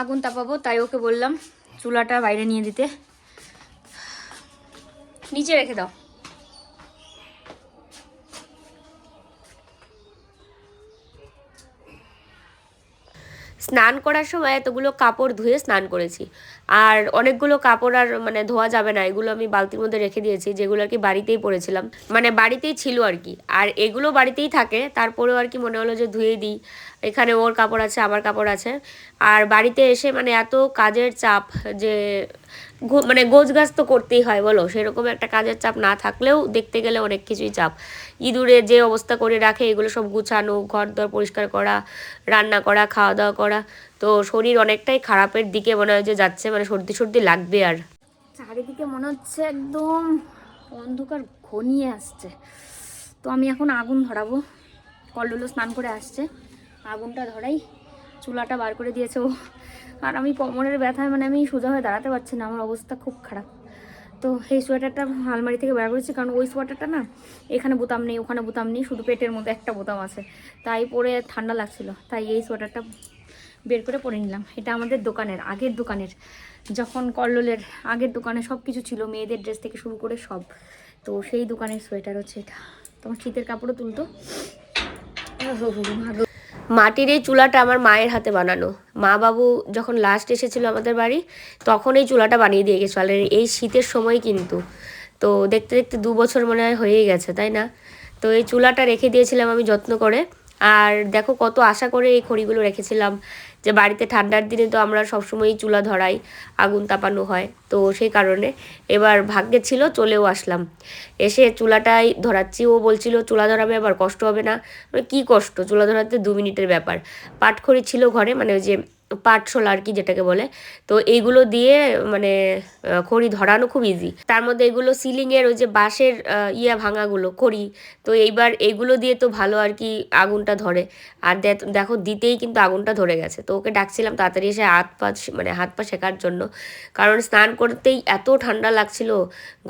আগুন তাপাবো তাই ওকে বললাম চুলাটা বাইরে নিয়ে দিতে। নিচে রেখে দাও। স্নান করার সময় এতগুলো কাপড় ধুয়ে স্নান করেছি। আর অনেকগুলো কাপড় আর মানে ধোয়া যাবে না, এগুলো আমি বালতির মধ্যে রেখে দিয়েছি, যেগুলো আর কি বাড়িতেই পরেছিলাম। মানে বাড়িতেই ছিল আর কি। আর এগুলো বাড়িতেই থাকে, তারপরেও আর কি মনে হলো যে ধুয়ে দিই। এখানে ওর কাপড় আছে, আমার কাপড় আছে। আর বাড়িতে এসে মানে এত কাজের চাপ যে মানে গোছ গাছ তো করতেই হয়, বলো। সেরকম একটা কাজের চাপ না থাকলেও দেখতে গেলে অনেক কিছুই চাপ। ইঁদুরে যে অবস্থা করে রাখে, এগুলো সব গুছানো ঘর দর পরিষ্কার করা, রান্না করা খাওয়া দাওয়া করা। তো শরীর অনেকটাই খারাপের দিকে মনে হয় যে যাচ্ছে মানে সর্দি সর্দি লাগবে আর। চারিদিকে মনে হচ্ছে একদম অন্ধকার ঘনিয়ে আসছে। তো আমি এখন আগুন ধরাবো। কল্লুলো স্নান করে আসছে। আগুনটা ধরাই চুলাটা বার করে দিয়েছে ও। আর আমি কোমরের ব্যথায় মানে আমি সোজা হয়ে দাঁড়াতে পারছি না, আমার অবস্থা খুব খারাপ। তো এই সোয়েটারটা আলমারি থেকে বের করেছি, কারণ ওই সোয়েটারটা না এখানে বোতাম নেই, ওখানে বোতাম নেই, শুধু পেটের মধ্যে একটা বোতাম আছে। তাই পরে ঠান্ডা লাগছিল, তাই এই সোয়েটারটা বের করে পরে নিলাম। এটা আমাদের দোকানের, আগের দোকানের। যখন কল্লোলের আগের দোকানে সব কিছু ছিল, মেয়েদের ড্রেস থেকে শুরু করে সব। তো সেই দোকানের সোয়েটার হচ্ছে এটা। তোমার শীতের কাপড়ও তুলতো? মাটির এই চুলাটা আমার মায়ের হাতে বানানো। মা বাবু যখন লাস্ট এসেছিল আমাদের বাড়ি, তখন এই চুলাটা বানিয়ে দিয়ে গেছো আর এই শীতের সময় কিন্তু, তো দেখতে দেখতে দু বছর মনে হয় হয়েই গেছে, তাই না? তো এই চুলাটা রেখে দিয়েছিলাম আমি যত্ন করে। আর দেখো কত আশা করে এই খড়িগুলো রেখেছিলাম যে বাড়িতে ঠান্ডার দিনে তো আমরা সবসময়ই চুলা ধরাই, আগুন তাপানো হয়। তো সেই কারণে এবার ভাগ্যে ছিল, চলেও আসলাম। এসে চুলাটাই ধরাচ্ছি। ও বলছিল, চুলা ধরাবে আবার কষ্ট হবে না। মানে কী কষ্ট? চুলা ধরাতে দু মিনিটের ব্যাপার। পাটখড়ি ছিল ঘরে মানে ওই যে পাটশোলা আর কি যেটাকে বলে। তো এইগুলো দিয়ে মানে খড়ি ধরানো খুব ইজি তার মধ্যে এগুলো সিলিংয়ের ওই যে বাঁশের ইয়া ভাঙাগুলো, খড়ি, তো এইবার এগুলো দিয়ে তো ভালো আর কি আগুনটা ধরে। আর দেখো দিতেই কিন্তু আগুনটা ধরে গেছে। তো ওকে ডাকছিলাম তাড়াতাড়ি এসে হাত পা মানে হাত পা শেখার জন্য। কারণ স্নান করতেই এত ঠান্ডা লাগছিল।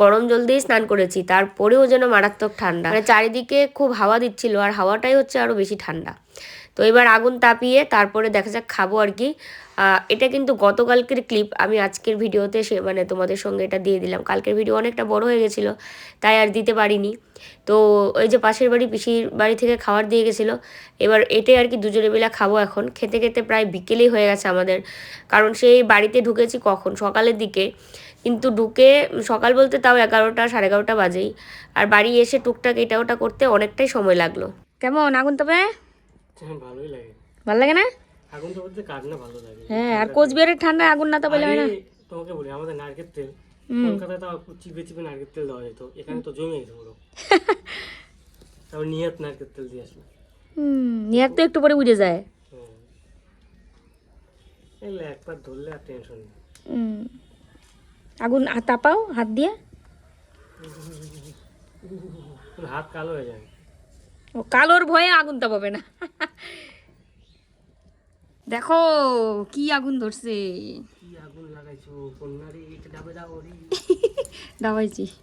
গরম জল দিয়েই স্নান করেছি। তারপরেও যেন মারাত্মক ঠান্ডা। মানে চারিদিকে খুব হাওয়া দিচ্ছিল। আর হাওয়াটাই হচ্ছে আরও বেশি ঠান্ডা। তো এবার আগুন তাপিয়ে তারপরে দেখা যাক খাব আর কি। এটা কিন্তু গতকালকের ক্লিপ আমি আজকের ভিডিওতে সে মানে তোমাদের সঙ্গে এটা দিয়ে দিলাম। কালকের ভিডিও অনেকটা বড় হয়ে গেছিল, তাই আর দিতে পারিনি। তো ওই যে পাশের বাড়ি, পিসির বাড়ি থেকে খাবার দিয়ে গেছিল। এবার এটাই আর কি দুজনে মিলে খাব এখন। খেতে খেতে প্রায় বিকেলেই হয়ে গেছে আমাদের। কারণ সেই বাড়িতে ঢুকেছি কখন? সকালের দিকে। কিন্তু ঢুকে সকাল বলতে তাও এগারোটা, সাড়ে এগারোটা বাজেই। আর বাড়ি এসে টুকটাক এটা ওটা করতে অনেকটাই সময় লাগল। কেমন? আগুন তবে? ভালোই লাগে। ভালো লাগে না? আগুন তো বলতে কার না ভালো লাগে। হ্যাঁ আর কোচবিহারের ঠান্ডায় আগুন না তাপাইলে হয় না। তোমাকে বলি আমাদের নারকেল তেল কলকাতায় তো চিপে চিপে নারকেল তেল দেওয়া যেত এখানে তো জমে গেছে পুরো। তারপর নিয়াত নারকেল তেল দিয়ে আসলো হুম নিয়ে তো একটু পরে বুঝে যায়। হুম। এগুলো একবার ধরলে আর টেনশন নেই। হুম। আগুন তাপাও হাত দিয়ে? হাত কালো হয়ে যায়। ও কালোর ভয়ে আগুন তাপাবে না। দেখো কি আগুন ধরছে। দাবাইছি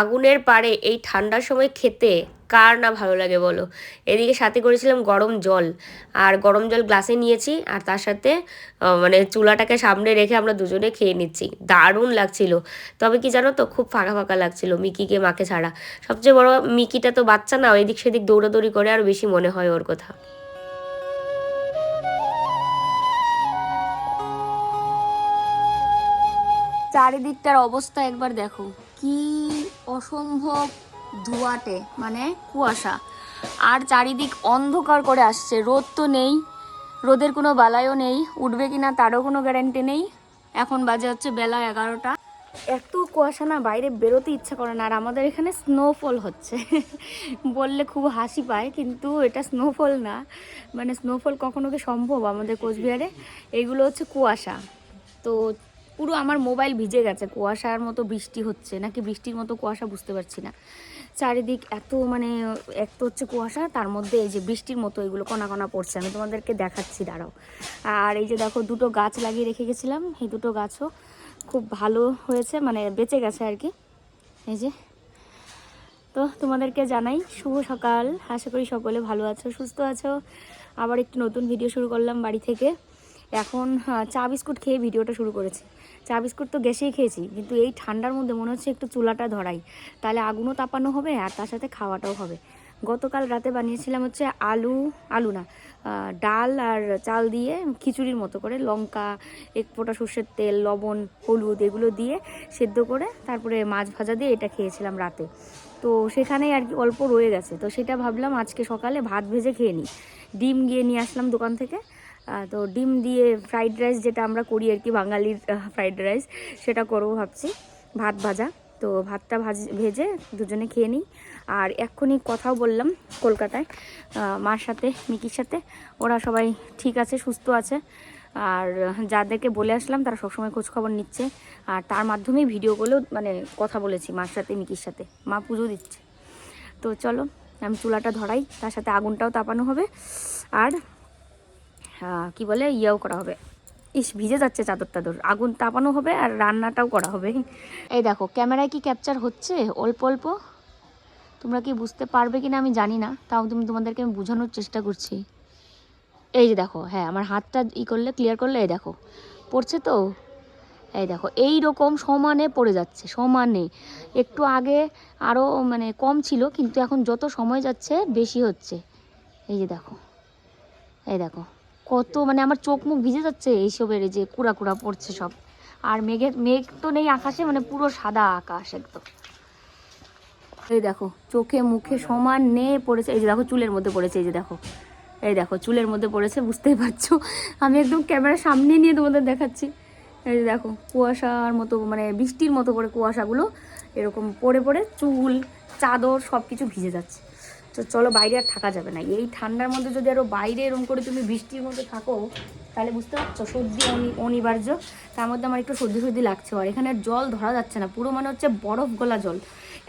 আগুনের পাড়ে এই ঠান্ডার সময় খেতে কার না ভালো লাগে বলো? এদিকে সাথে করেছিলাম গরম জল। আর গরম জল গ্লাসে নিয়েছি আর তার সাথে মানে চুলাটাকে সামনে রেখে আমরা দুজনে খেয়ে নিচ্ছি। দারুণ লাগছিল। তবে কি জানো তো, খুব ফাঁকা ফাঁকা লাগছিল মিকিকে, মাকে ছাড়া। সবচেয়ে বড় মিকিটা তো বাচ্চা না এদিক সেদিক দৌড়াদৌড়ি করে আর বেশি মনে হয় ওর কথা। চারিদিকটার অবস্থা একবার দেখো। কি অসম্ভব ধোঁয়াটে মানে কুয়াশা। আর চারিদিক অন্ধকার করে আসছে, রোদ তো নেই, রোদের কোনো বালাইও নেই, উঠবে কি না তারও কোনো গ্যারান্টি নেই। এখন বাজে হচ্ছে বেলা এগারোটা। এত কুয়াশা না, বাইরে বেরোতে ইচ্ছা করে না, আর আমাদের এখানে স্নোফল হচ্ছে। বললে খুব হাসি পায়, কিন্তু এটা স্নোফল না। মানে স্নোফল কখনো কি সম্ভব আমাদের কোচবিহারে? এগুলো হচ্ছে কুয়াশা। তো পুরো আমার মোবাইল ভিজে গেছে, কুয়াশার মতো বৃষ্টি হচ্ছে, নাকি বৃষ্টির মতো কুয়াশা বুঝতে পারছি না। চারিদিক এত মানে এক তো হচ্ছে কুয়াশা, তার মধ্যে এই যে বৃষ্টির মতো এগুলো কণা কণা পড়ছে, আমি তোমাদেরকে দেখাচ্ছি, দাঁড়াও। আর এই যে দেখো, দুটো গাছ লাগিয়ে রেখে গেছিলাম, এই দুটো গাছও খুব ভালো হয়েছে মানে বেঁচে গেছে আর কি। এই যে, তো তোমাদেরকে জানাই, শুভ সকাল, আশা করি সকলে ভালো আছো, সুস্থ আছো। আবার একটি নতুন ভিডিও শুরু করলাম বাড়ি থেকে। এখন আহ, চা বিস্কুট খেয়ে ভিডিওটা শুরু করেছি। চা বিস্কুট তো গ্যাসেই খেয়েছি কিন্তু এই ঠান্ডার মধ্যে মনে হচ্ছে একটু চুলাটা ধরাই। তাহলে আগুনও তাপানো হবে আর তার সাথে খাওয়াটাও হবে। গতকাল রাতে বানিয়েছিলাম হচ্ছে আলু আলু না ডাল আর চাল দিয়ে খিচুড়ির মতো করে লঙ্কা এক ফোঁটা সর্ষের তেল লবণ হলুদ এগুলো দিয়ে সেদ্ধ করে তারপরে মাছ ভাজা দিয়ে এটা খেয়েছিলাম রাতে। তো সেখানেই আর কি অল্প রয়ে গেছে। তো সেটা ভাবলাম আজকে সকালে ভাত ভেজে খেয়ে নিই। ডিম গিয়ে নিয়ে আসলাম দোকান থেকে। তো ডিম দিয়ে ফ্রাইড রাইস যেটা আমরা করি আর কি, বাঙালির ফ্রাইড রাইস সেটা করব ভাবছি। ভাত ভাজা। তো ভাতটা ভাজ, ভেজে দুজনে খেয়ে নিই। আর এক্ষুনি কথাও বললাম কলকাতায় মার সাথে, মিকির সাথে। ওরা সবাই ঠিক আছে, সুস্থ আছে। আর যাদেরকে বলে আসলাম, তারা সবসময় খোঁজখবর নিচ্ছে। আর তার মাধ্যমেই ভিডিও করলেও মানে কথা বলেছি মার সাথে, মিকির সাথে। মা পুজো দিচ্ছে। তো চলো, আমি চুলাটা ধরাই, তার সাথে আগুনটাও তাপানো হবে। আর কি বলে? ইয়েও করা হবে। ইস, ভিজে যাচ্ছে চাদর টাদর। আগুন তাপানো হবে আর রান্নাটাও করা হবে। এই দেখো, ক্যামেরায় কি ক্যাপচার হচ্ছে? অল্প অল্প? তোমরা কি বুঝতে পারবে কিনা আমি জানি না, তাও তুমি তোমাদেরকে আমি বোঝানোর চেষ্টা করছি। এই যে দেখো হ্যাঁ আমার হাতটা ই করলে ক্লিয়ার করলে, এই দেখো। পড়ছে তো? এই দেখো, এই রকম সমানে পড়ে যাচ্ছে, সমানে। একটু আগে আরও মানে কম ছিল, কিন্তু এখন যত সময় যাচ্ছে, বেশি হচ্ছে। এই যে দেখো, এই দেখো। কত মানে আমার চোখ মুখ ভিজে যাচ্ছে এইসবের এই যে কুড়া কুড়া পড়ছে সব। আর মেঘের মেঘ তো নেই আকাশে মানে পুরো সাদা আকাশ একদম। এই দেখো, চোখে মুখে সমান নে পড়েছে, এই যে দেখো চুলের মধ্যে পড়েছে, এই যে দেখো। এই দেখো, চুলের মধ্যে পড়েছে, বুঝতেই পারছ? আমি একদম ক্যামেরার সামনে নিয়ে তোমাদের দেখাচ্ছি। এই যে দেখো, কুয়াশার মতো মানে বৃষ্টির মতো করে কুয়াশাগুলো এরকম পড়ে পড়ে চুল, চাদর সব কিছু ভিজে যাচ্ছে। তো চলো বাইরে আর থাকা যাবে না। এই ঠান্ডার মধ্যে যদি আরও বাইরে এরকম করে তুমি বৃষ্টির মধ্যে থাকো, তাহলে বুঝতে পারছ সর্দি অনিবার্য। তার মধ্যে আমার একটু সর্দি সর্দি লাগছে আর এখানে জল ধরা যাচ্ছে না, পুরো মানে হচ্ছে বরফ গলা জল।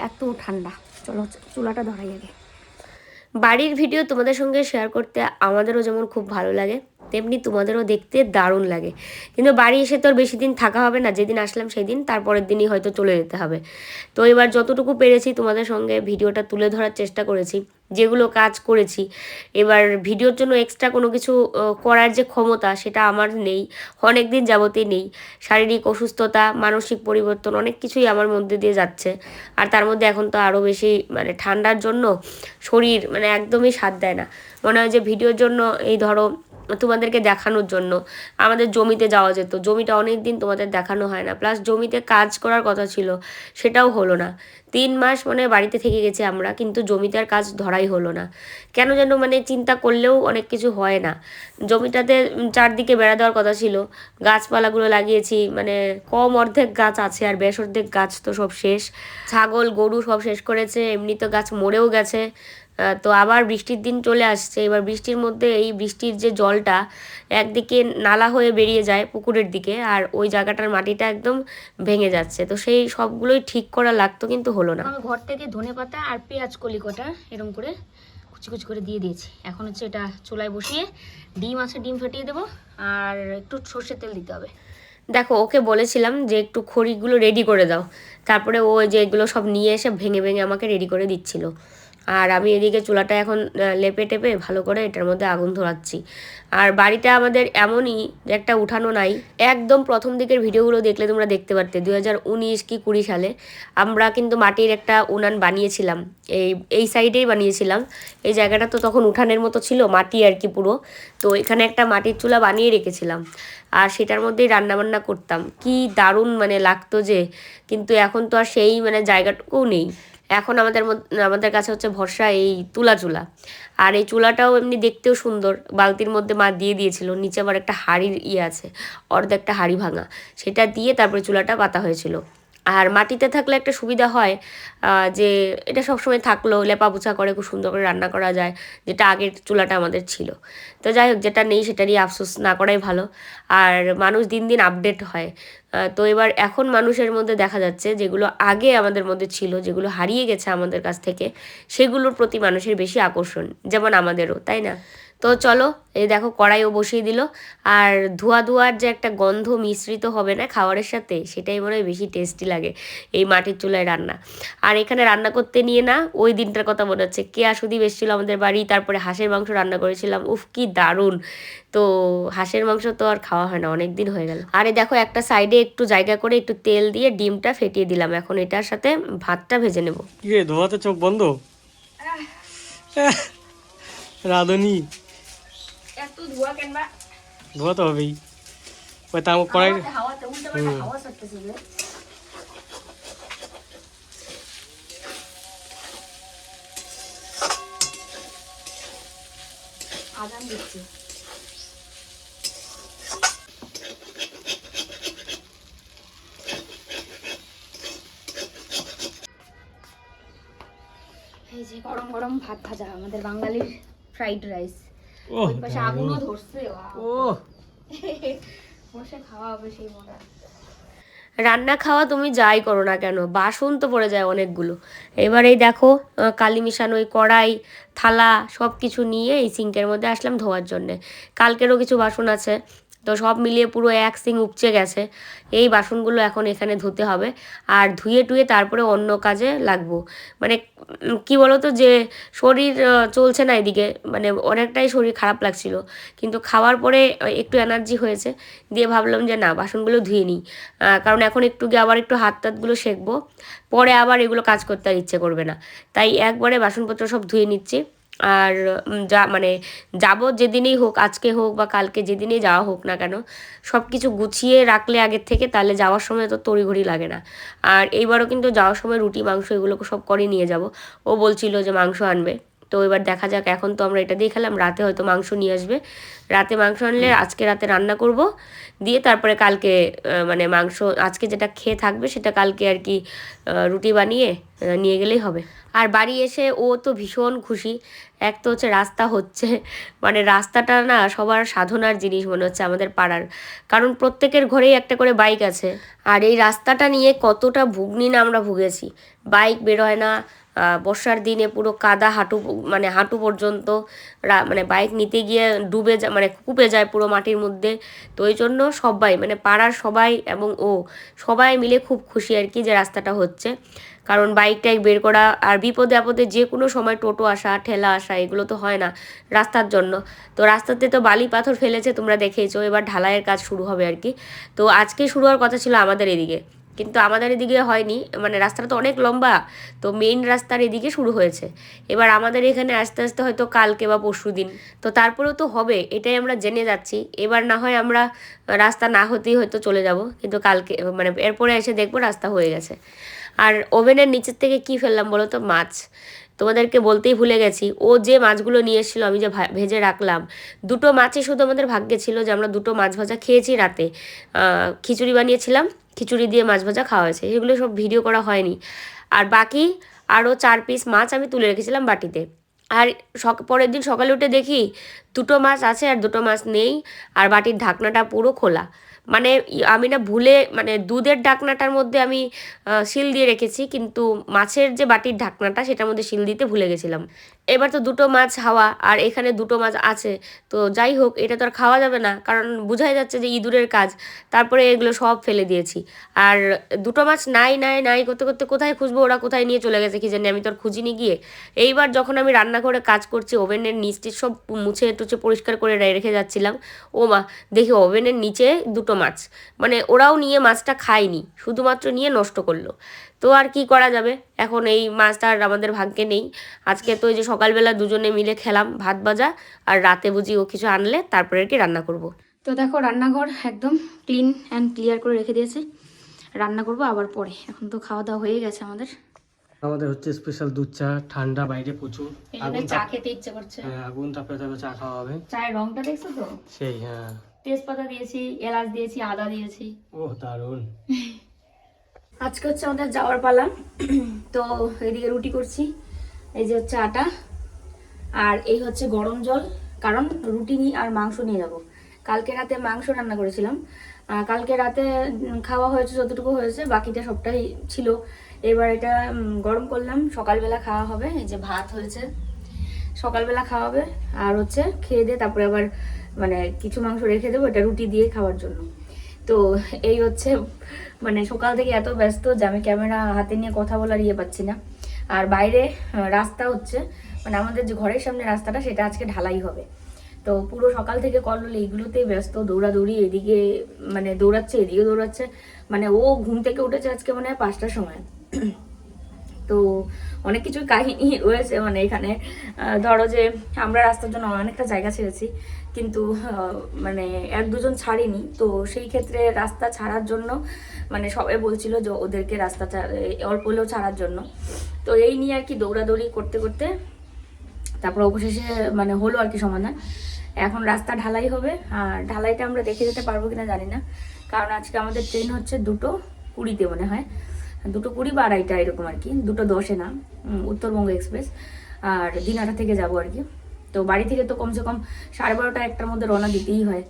এত ঠান্ডা। চলো চুলাটা ধরাই আগে। বাড়ির ভিডিও তোমাদের সঙ্গে শেয়ার করতে আমাদেরও যেমন খুব ভালো লাগে। তেমনি তোমাদেরও দেখতে দারুণ লাগে। কিন্তু বাড়ি এসে তো আর বেশি দিন থাকা হবে না, যেদিন আসলাম সেদিন, তারপরের দিনই হয়তো চলে যেতে হবে। তো এবার যতটুকু পেরেছি তোমাদের সঙ্গে ভিডিওটা তুলে ধরার চেষ্টা করেছি, যেগুলো কাজ করেছি। এবার ভিডিওর জন্য এক্সট্রা কোনো কিছু করার যে ক্ষমতা, সেটা আমার নেই অনেক দিন যাবতই নেই। শারীরিক অসুস্থতা, মানসিক পরিবর্তন, অনেক কিছুই আমার মধ্যে দিয়ে যাচ্ছে। আর তার মধ্যে এখন তো আরও বেশি মানে ঠান্ডার জন্য শরীর মানে একদমই সাথ দেয় না। মনে হয় যে ভিডিওর জন্য এই ধরো তোমাদেরকে দেখানোর জন্য। আমাদের জমিতে যাওয়া যেত। জমিটা অনেক দিন তোমাদের দেখানো হয় না। প্লাস জমিতে কাজ করার কথা ছিল, সেটাও হলো না। তিন মাস মানে বাড়িতে থেকে গেছি আমরা, কিন্তু জমিতে আর কাজ ধরাই হলো না। কেন যেন মানে চিন্তা করলেও অনেক কিছু হয় না। জমিটাতে চারদিকে বেড়া দেওয়ার কথা ছিল। গাছপালাগুলো লাগিয়েছি মানে কম অর্ধেক গাছ আছে আর বেশ অর্ধেক গাছ তো সব শেষ। ছাগল, গরু সব শেষ করেছে এমনি তো গাছ মরেও গেছে। তো আবার বৃষ্টির দিন চলে আসছে। এবার বৃষ্টির মধ্যে এই বৃষ্টির যে জলটা একদিকে নালা হয়ে বেরিয়ে যায় পুকুরের দিকে আর ওই জায়গাটার মাটিটা একদম ভেঙে যাচ্ছে। তো সেই সবগুলোই ঠিক করা লাগতো কিন্তু হলো না। আমি ঘর থেকে ধনে পাতা আর পেঁয়াজ কলি কটা এরকম করে কুচি কুচি করে দিয়ে দিয়েছি। এখন হচ্ছে এটা চুলায় বসিয়ে ডিম আছে ডিম ফাটিয়ে দেবো আর একটু সর্ষের তেল দিতে হবে। দেখো ওকে বলেছিলাম যে একটু খড়িগুলো রেডি করে দাও। তারপরে ও যে এগুলো সব নিয়ে এসে ভেঙে ভেঙে আমাকে রেডি করে দিচ্ছিল। আর আমি এদিকে চুলাটা এখন লেপে টেপে ভালো করে এটার মধ্যে আগুন ধরাচ্ছি। আর বাড়িটা আমাদের এমনই একটা উঠানো নাই। একদম প্রথম দিকের ভিডিওগুলো দেখলে তোমরা দেখতে পারতে দু হাজার উনিশ কি কুড়ি সালে আমরা কিন্তু মাটির একটা উনান বানিয়েছিলাম। এই এই সাইডেই বানিয়েছিলাম। এই জায়গাটা তো তখন উঠানের মতো ছিল, মাটি আর কি পুরো। তো এখানে একটা মাটির চুলা বানিয়ে রেখেছিলাম। আর সেটার মধ্যেই রান্নাবান্না করতাম। কি দারুণ মানে লাগতো যে, কিন্তু এখন তো আর সেই মানে জায়গাটুকুও নেই। এখন আমাদের আমাদের কাছে হচ্ছে ভরসা এই তুলা চুলা। আর এই চুলাটাও এমনি দেখতেও সুন্দর। বালতির মধ্যে মা দিয়ে দিয়েছিল, নিচে আবার একটা হাড়ির ইয়ে আছে, অর্ধেকটা হাড়ি ভাঙা। সেটা দিয়ে তারপরে চুলাটা পাতা হয়েছিল। আর মাটিতে থাকলে একটা সুবিধা হয় যে এটা সবসময় থাকল লেপাপোছা করে, খুব সুন্দর করে রান্না করা যায়, যেটা আগের চুলাটা আমাদের ছিল। তো যাই হোক, যেটা নেই সেটা নিয়ে আফসোস না করাই ভালো। আর মানুষ দিন দিন আপডেট হয়। তো এবার এখন মানুষের মধ্যে দেখা যাচ্ছে যেগুলো আগে আমাদের মধ্যে ছিল, যেগুলো হারিয়ে গেছে আমাদের কাছ থেকে, সেগুলোর প্রতি মানুষের বেশি আকর্ষণ, যেমন আমাদেরও, তাই না? তো চলো এই দেখো কড়াইও বসিয়ে দিল। আর ধোয়া ধোয়ার যে একটা গন্ধ মিশ্রিত হবে না খাবারের সাথে সেটাই মনে হয় বেশি টেস্টি লাগে এই মাটির চুলায় রান্না। আর এখানে রান্না করতে নিয়ে না ওই দিনটার কথা মনে হচ্ছে। কে আসুদি এসেছিল আমাদের বাড়ি তারপরে হাঁসের মাংস রান্না করেছিলাম। উফ কি দারুণ! তো হাঁসের মাংস তো আর খাওয়া হয় না অনেক দিন হয়ে গেল। আরে দেখো একটা সাইডে একটু জায়গা করে একটু তেল দিয়ে ডিমটা ফেটিয়ে দিলাম। এখন এটার সাথে ভাতটা ভেজে নেব। ধোয়াতে চোখ বন্ধ? রাধুনি। এত ধোয়া কেনবা ধোয়া তো হবেই ওই তা কড়াই হাওয়াতে উল্টা পাল্টা হাওয়া ছাড়তেছে যে। আজান এই যে গরম গরম ভাত ভাজা আমাদের বাঙালির ফ্রাইড রাইস ওই পাশে আগুনও ধরছে ও বসে খাওয়া হবে সেই মজা। রান্না খাওয়া তুমি যাই করো না কেন বাসন তো পড়ে যায় অনেকগুলো। এবার এই দেখো কালি মিশানো ওই কড়াই থালা সব কিছু নিয়ে এই সিঙ্কের মধ্যে আসলাম ধোয়ার জন্যে। কালকেরও কিছু বাসন আছে। তো সব মিলিয়ে পুরো এক সিং উপচে গেছে। এই বাসনগুলো এখন এখানে ধুতে হবে। আর ধুয়ে টুয়ে তারপরে অন্য কাজে লাগবো। মানে কি বলতো যে, শরীর চলছে না এদিকে। মানে অনেকটাই শরীর খারাপ লাগছিল। কিন্তু খাওয়ার পরে একটু এনার্জি হয়েছে। দিয়ে ভাবলাম যে, না, বাসনগুলো ধুয়ে নিই। কারণ এখন একটু গিয়ে আবার একটু হাত টাতগুলো সেঁকবো। পরে আবার এগুলো কাজ করতে আর ইচ্ছে করবে না। তাই একবারে বাসনপত্র সব ধুয়ে নিচ্ছি। আর যা মানে যাব যেদিনেই হোক, আজকে হোক বা কালকে যেদিনেই যাওয়া হোক না কেন সব কিছু গুছিয়ে রাখলে আগের থেকে, তাহলে যাওয়ার সময় তো তড়িঘড়ি লাগে না। আর এইবারও কিন্তু যাওয়ার সময় রুটি, মাংস এগুলোকে সব করে নিয়ে যাব। ও বলছিল যে মাংস আনবে। তো এবার দেখা যাক এখন তো আমরা এটা দিয়ে খেলাম রাতে হয়তো মাংস নিয়ে আসবে। রাতে মাংস আনলে আজকে রাতে রান্না করব দিয়ে তারপরে কালকে মানে মাংস আজকে যেটা খেয়ে থাকবে সেটা কালকে আর কি রুটি বানিয়ে নিয়ে গেলেই হবে। আর বাড়ি এসে ও তো ভীষণ খুশি এক তো হচ্ছে রাস্তা হচ্ছে মানে রাস্তাটা না সবার সাধনার জিনিস মনে হচ্ছে আমাদের পাড়ার কারণ প্রত্যেকের ঘরেই একটা করে বাইক আছে। আর এই রাস্তাটা নিয়ে কতটা ভুগনি না আমরা ভুগেছি বাইক বেরোয় না বর্ষার দিনে পুরো কাদা হাঁটু মানে হাঁটু পর্যন্ত মানে বাইক নিতে গিয়ে ডুবে যায় মানে কুপে যায় পুরো মাটির মধ্যে। তো ওই জন্য সবাই মানে পাড়ার সবাই এবং ও, সবাই মিলে খুব খুশি আর কি যে রাস্তাটা হচ্ছে। কারণ বাইক টাইক বের করা আর বিপদে আপদে যে কোনো সময় টোটো আসা, ঠেলা আসা, এগুলো তো হয় না রাস্তার জন্য। তো রাস্তাতে তো বালি পাথর ফেলেছে, তোমরা দেখেইছো, এবার ঢালাইয়ের কাজ শুরু হবে আর কি। তো আজকে শুরু হওয়ার কথা ছিল আমাদের এদিকে। কিন্তু আমাদের এদিকে হয়নি। মানে রাস্তাটা তো অনেক লম্বা, তো মেইন রাস্তার এদিকে শুরু হয়েছে। এবার আমাদের এখানে আস্তে আস্তে হয়তো কালকে বা পরশু দিন। তো তারপরেও তো হবে, এটাই আমরা জেনে যাচ্ছি। এবার না হয় আমরা রাস্তা না হতেই হয়তো চলে যাব, কিন্তু কালকে মানে এরপরে এসে দেখব রাস্তা হয়ে গেছে। আর ওভেনের নিচের থেকে কি ফেললাম বলো তো? মাছ। তোমাদেরকে বলতেই ভুলে গেছি, ও যে মাছগুলো নিয়ে এসেছিল আমি যে ভেজে রাখলাম, দুটো মাছই শুধু আমাদের ভাগ্যে ছিল যে আমরা দুটো মাছ ভাজা খেয়েছি রাতে। খিচুড়ি বানিয়েছিলাম খিচুড়ি দিয়ে মাছ ভাজা খাওয়া হয়েছে। এগুলো সব ভিডিও করা হয়নি। আর বাকি আরও চার পিস মাছ আমি তুলে রেখেছিলাম বাটিতে। আর সক, পরের দিন সকালে উঠে দেখি দুটো মাছ আছে আর দুটো মাছ নেই, আর বাটির ঢাকনাটা পুরো খোলা। মানে আমি না ভুলে মানে দুধের ঢাকনাটার মধ্যে আমি শিল দিয়ে রেখেছি, কিন্তু মাছের যে বাটির ঢাকনাটা সেটার মধ্যে শিল দিতে ভুলে গেছিলাম। এবার তো দুটো মাছ হাওয়া, আর এখানে দুটো মাছ আছে। তো যাই হোক, এটা তো আর খাওয়া যাবে না, কারণ বোঝাই যাচ্ছে যে ইঁদুরের কাজ। তারপরে এগুলো সব ফেলে দিয়েছি। আর দুটো মাছ নাই নাই নাই করতে করতে কোথায় খুঁজবো? ওরা কোথায় নিয়ে চলে গেছে, কি জানি, আমি তো আর খুঁজিনি গিয়ে। এইবার যখন আমি রান্না করে কাজ করছি, ওভেনের নিচটি সব মুছে টুছে পরিষ্কার করে রেখে যাচ্ছিলাম। ও মা, দেখি ওভেনের নিচে দুটো মাছ। মানে ওরাও নিয়ে মাছটা খায়নি, শুধুমাত্র নিয়ে নষ্ট করল। তো আর কি করা যাবে? এখন এই মাছটা আর আমাদের ভাগ্যে নেই। আজকে তো ওই যে সকালবেলা দুজনে মিলে খেলাম ভাত ভাজা, আর রাতে বুঝি ও কিছু আনলে তারপরে কি রান্না করব। তো দেখো, রান্নাঘর একদম ক্লিন অ্যান্ড ক্লিয়ার করে রেখে দিয়েছে। রান্না করব আবার পরে। এখন তো খাওয়া দাওয়া হয়ে গেছে আমাদের। আমাদের হচ্ছে স্পেশাল দুধ চা ঠান্ডা বাইরে প্রচুর। আগুন চা খেতে ইচ্ছে করছে। হ্যাঁ আগুন তাপে তাপে চা খাওয়া হবে। চায়ের রংটা দেখছ তো? সেই হ্যাঁ। তেজপাতা দিয়েছি এলাচ দিয়েছি আদা দিয়েছি। ওহ দারুণ। আজকে হচ্ছে আমাদের যাওয়ার পালা। তো এদিকে রুটি করছি এই যে হচ্ছে আটা। আর এই হচ্ছে গরম জল কারণ রুটি নিয়ে আর মাংস নিয়ে যাব। কালকে রাতে মাংস রান্না করেছিলাম। কালকে রাতে খাওয়া হয়েছে যতটুকু হয়েছে বাকিটা সবটাই ছিল। এবার এটা গরম করলাম। সকালবেলা খাওয়া হবে, এই যে ভাত হয়েছে। সকালবেলা খাওয়া হবে, আর হচ্ছে খেয়ে দিয়ে তারপরে আবার মানে কিছু মাংস রেখে দেবো, এটা রুটি দিয়ে খাওয়ার জন্য। তো এই হচ্ছে মানে সকাল থেকে এত ব্যস্ত যে আমি ক্যামেরা হাতে নিয়ে কথা বলার ইয়ে পাচ্ছি না। আর বাইরে রাস্তা হচ্ছে মানে আমাদের যে ঘরের সামনে রাস্তাটা, সেটা আজকে ঢালাই হবে। তো পুরো সকাল থেকে কল্লোল এইগুলোতেই ব্যস্ত, দৌড়াদৌড়ি এদিকে মানে দৌড়াচ্ছে, এদিকে দৌড়াচ্ছে। মানে ও ঘুম থেকে উঠেছে আজকে মানে পাঁচটার সময়। তো অনেক কিছু কাহিনী রয়েছে মানে এখানে। ধরো যে আমরা রাস্তার জন্য অনেকটা জায়গা ছেড়েছি, কিন্তু মানে এক দুজন ছাড়িনি। তো সেই ক্ষেত্রে রাস্তা ছাড়ার জন্য মানে সবাই বলছিল যে ওদেরকে রাস্তা অল্প হলেও ছাড়ার জন্য। তো এই নিয়ে আর কি দৌড়াদৌড়ি করতে করতে, তারপর অবশেষে মানে হলো আর কি সমাধান। এখন রাস্তা ঢালাই হবে আর ঢালাইটা আমরা দেখে যেতে পারব কিনা জানি না। কারণ আজকে আমাদের ট্রেন হচ্ছে দুটো কুড়িতে মনে হয়। দুটো কুড়ি বা আড়াইটা এরকম আর কি দুটো দশে না উত্তরবঙ্গ এক্সপ্রেস। আর দিনহাটা থেকে যাব আর কি। তো বাড়ি থেকে তো কমসে কম সাড়ে বারোটা একটার মধ্যে রওনা দিতেই হয়।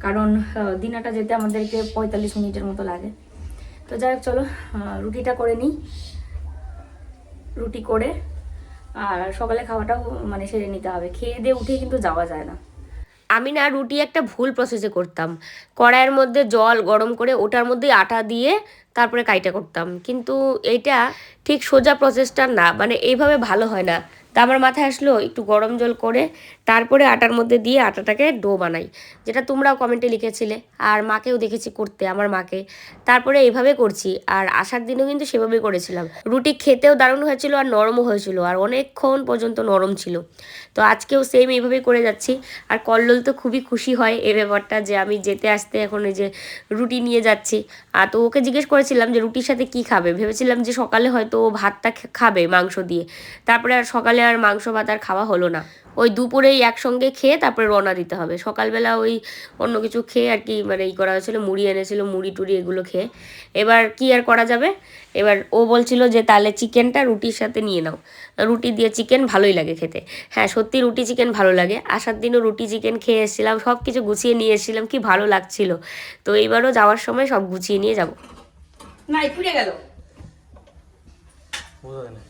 কারণ আহ, দিনহাটা যেতে আমাদেরকে পঁয়তাল্লিশ মিনিটের মতো লাগে। তো যাই হোক চলো রুটিটা করে নিই। রুটি করে আর সকালে খাওয়াটাও মানে সেরে নিতে হবে। খেয়ে দিয়ে উঠে কিন্তু যাওয়া যায় না। আমি না রুটি একটা ভুল প্রসেসে করতাম। কড়াইয়ের মধ্যে জল গরম করে ওটার মধ্যে আটা দিয়ে তারপরে কাইটা করতাম। কিন্তু এইটা ঠিক সোজা প্রসেসটা না মানে এইভাবে ভালো হয় না। তা আমার মাথায় আসলো, একটু গরম জল করে তারপরে আটার মধ্যে দিয়ে আটাটাকে ডো বানাই, যেটা তোমরাও কমেন্টে লিখেছিলে, আর মাকেও দেখেছি করতে, আমার মাকে। তারপরে এইভাবে করছি, আর আসার দিনও কিন্তু সেভাবেই করেছিলাম। রুটি খেতেও দারুণ হয়েছিল আর নরমও হয়েছিল, আর অনেকক্ষণ পর্যন্ত নরম ছিল। তো আজকেও সেম এইভাবেই করে যাচ্ছি, আর কল্লোল তো খুবই খুশি হয় এই ব্যাপারটা যে আমি যেতে আসতে এখন এই যে রুটি নিয়ে যাচ্ছি। আর তো ওকে জিজ্ঞেস করেছিলাম যে রুটির সাথে কি খাবে? ভেবেছিলাম যে সকালে হয়তো ও ভাতটা খাবে মাংস দিয়ে। তারপরে আর সকালে আর মাংস ভাত আর খাওয়া হলো না। ওই দুপুরেই একসঙ্গে খেয়ে তারপরে রওনা দিতে হবে। সকালবেলা ওই অন্য কিছু খেয়ে আর কি মানে ই করা হয়েছিল মুড়ি এনেছিল মুড়ি টুড়ি এগুলো খেয়ে। এবার কি আর করা যাবে? এবার ও বলছিল যে তাহলে চিকেনটা রুটির সাথে নিয়ে নাও। রুটি দিয়ে চিকেন ভালোই লাগে খেতে। হ্যাঁ সত্যি রুটি চিকেন ভালো লাগে। আসার দিনও রুটি চিকেন খেয়ে এসেছিলাম সব কিছু গুছিয়ে নিয়ে এসেছিলাম কি ভালো লাগছিল। তো এইবারও যাওয়ার সময় সব গুছিয়ে নিয়ে যাব। না ফুটে গেল বোঝা যায় না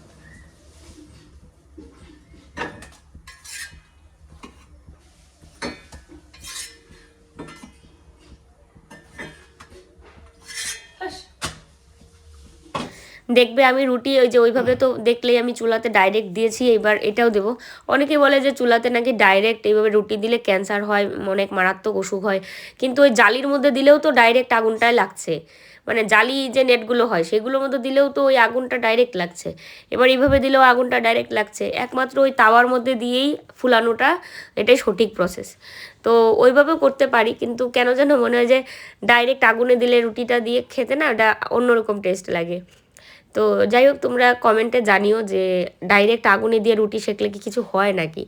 দেখবে আমি রুটি, ওই যে ওইভাবে তো দেখলেই আমি চুলাতে ডাইরেক্ট দিয়েছি এবার এটাও দেবো। অনেকে বলে যে চুলাতে নাকি ডাইরেক্ট এইভাবে রুটি দিলে ক্যান্সার হয়, অনেক মারাত্মক অসুখ হয়। কিন্তু ওই জালির মধ্যে দিলেও তো ডাইরেক্ট আগুনটাই লাগছে। মানে জালি যে নেটগুলো হয়, সেগুলোর মধ্যে দিলেও তো ওই আগুনটা ডাইরেক্ট লাগছে। এবার এইভাবে দিলেও আগুনটা ডাইরেক্ট লাগছে। একমাত্র ওই তাওয়ার মধ্যে দিয়েই ফুলানোটা, এটাই সঠিক প্রসেস তো ওইভাবেও করতে পারি, কিন্তু কেন যেন মনে হয় যে ডাইরেক্ট আগুনে দিলে রুটিটা দিয়ে খেতে না, ওটা অন্যরকম টেস্ট লাগে। তো যাই হোক তোমরা কমেন্টে জানিও যে ডাইরেক্ট আগুনে দিয়ে রুটি সেকলে কি কিছু হয় নাকি?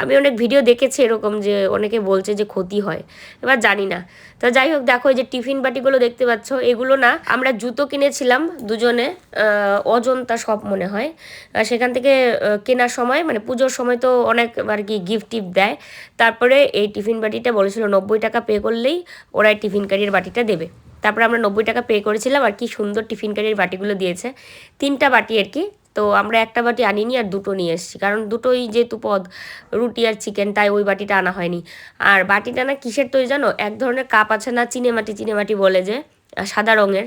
আমি অনেক ভিডিও দেখেছি এরকম যে অনেকে বলছে যে ক্ষতি হয়, এবার জানি না। তো যাই হোক দেখো যে টিফিন বাটিগুলো দেখতে পাচ্ছ, এগুলো না আমরা জুতো কিনেছিলাম দুজনে অজন্তা সব মনে হয়। সেখান থেকে কেনার সময় মানে পুজোর সময় তো অনেক আর কি গিফট টিফ দেয়। তারপরে এই টিফিন বাটিটা বলেছিল নব্বই টাকা পে করলেই ওরা এই টিফিন কারির বাটিটা দেবে। তারপরে আমরা নব্বই টাকা পে করেছিলাম আর কি সুন্দর টিফিন কারির বাটিগুলো দিয়েছে। তিনটা বাটি আর কি। তো আমরা একটা বাটি আনিনি আর দুটো নিয়ে এসেছি। কারণ দুটোই যেহেতু পদ, রুটি আর চিকেন তাই ওই বাটিটা আনা হয়নি। আর বাটিটা না কিসের তৈরি জানো? এক ধরনের কাপ আছে না, চিনেমাটি চিনেমাটি বলে যে, সাদা রঙের,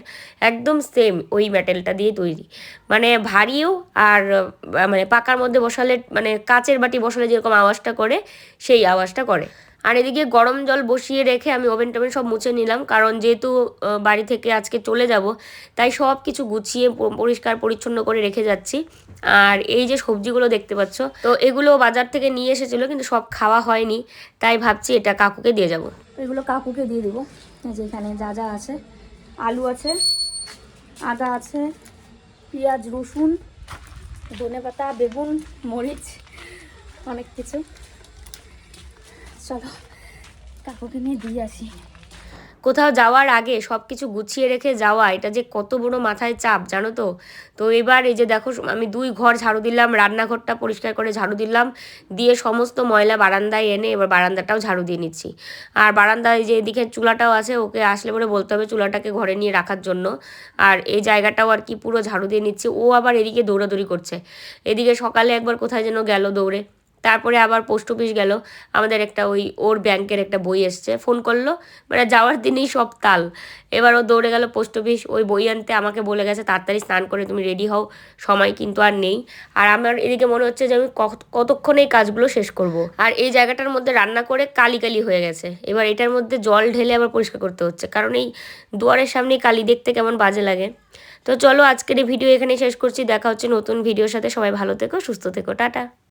একদম সেম ওই মেটেলটা দিয়ে তৈরি। মানে ভারীও আর মানে পাকার মধ্যে বসালে মানে কাচের বাটি বসালে যেরকম আওয়াজটা করে, সেই আওয়াজটা করে। আর এদিকে গরম জল বসিয়ে রেখে আমি ওভেন টোভেন সব মুছে নিলাম, কারণ যেহেতু বাড়ি থেকে আজকে চলে যাব, তাই সব কিছু গুছিয়ে পরিষ্কার পরিচ্ছন্ন করে রেখে যাচ্ছি। আর এই যে সবজিগুলো দেখতে পাচ্ছ, তো এগুলো বাজার থেকে নিয়ে এসেছিল, কিন্তু সব খাওয়া হয়নি, তাই ভাবছি এটা কাকুকে দিয়ে যাব। এগুলো কাকুকে দিয়ে দেবো যে এখানে যা যা আছে, আলু আছে, আদা আছে, পেঁয়াজ, রসুন ধনে পাতা বেগুন, মরিচ, অনেক কিছু। চলো, কাকুকে নিয়ে দিয়ে আসি। কোথাও যাওয়ার আগে সব কিছু গুছিয়ে রেখে যাওয়া, এটা যে কত বড় মাথায় চাপ, জানো তো? তো এবার এই যে দেখো, আমি দুই ঘর ঝাড়ু দিলাম, রান্নাঘরটা পরিষ্কার করে ঝাড়ু দিলাম, দিয়ে সমস্ত ময়লা বারান্দায় এনে এবার বারান্দাটাও ঝাড়ু দিয়ে নিচ্ছি। আর বারান্দায় যে এদিকে চুলাটাও আছে, ওকে আসলে পরে বলতে হবে চুলাটাকে ঘরে নিয়ে রাখার জন্য। আর এই জায়গাটাও আর কি পুরো ঝাড়ু দিয়ে নিচ্ছি, ও আবার এদিকে দৌড়াদৌড়ি করছে। এদিকে সকালে একবার কোথায় যেন গেল দৌড়ে। তারপরে আবার পোস্ট অফিস গেল। আমাদের একটা ওই ওর ব্যাংকের একটা বই এসছে ফোন করল। মানে যাওয়ার দিনেই সব তাল। এবার ও দৌড়ে গেল পোস্ট অফিস ওই বই আনতে আমাকে বলে গেছে, তাড়াতাড়ি স্নান করে তুমি রেডি হও, সময় কিন্তু আর নেই। আর আমার এদিকে মনে হচ্ছে যে আমি কত- কতক্ষণ এই কাজগুলো শেষ করব। আর এই জায়গাটার মধ্যে রান্না করে কালি কালি হয়ে গেছে। এবার এটার মধ্যে জল ঢেলে আবার পরিষ্কার করতে হচ্ছে, কারণ এই দুয়ারের সামনে কালি দেখতে কেমন বাজে লাগে। তো চলো আজকের এই ভিডিও এখানে শেষ করছি, দেখা হচ্ছে নতুন ভিডিওর সাথে। সবাই ভালো থেকো, সুস্থ থেকো, টাটা।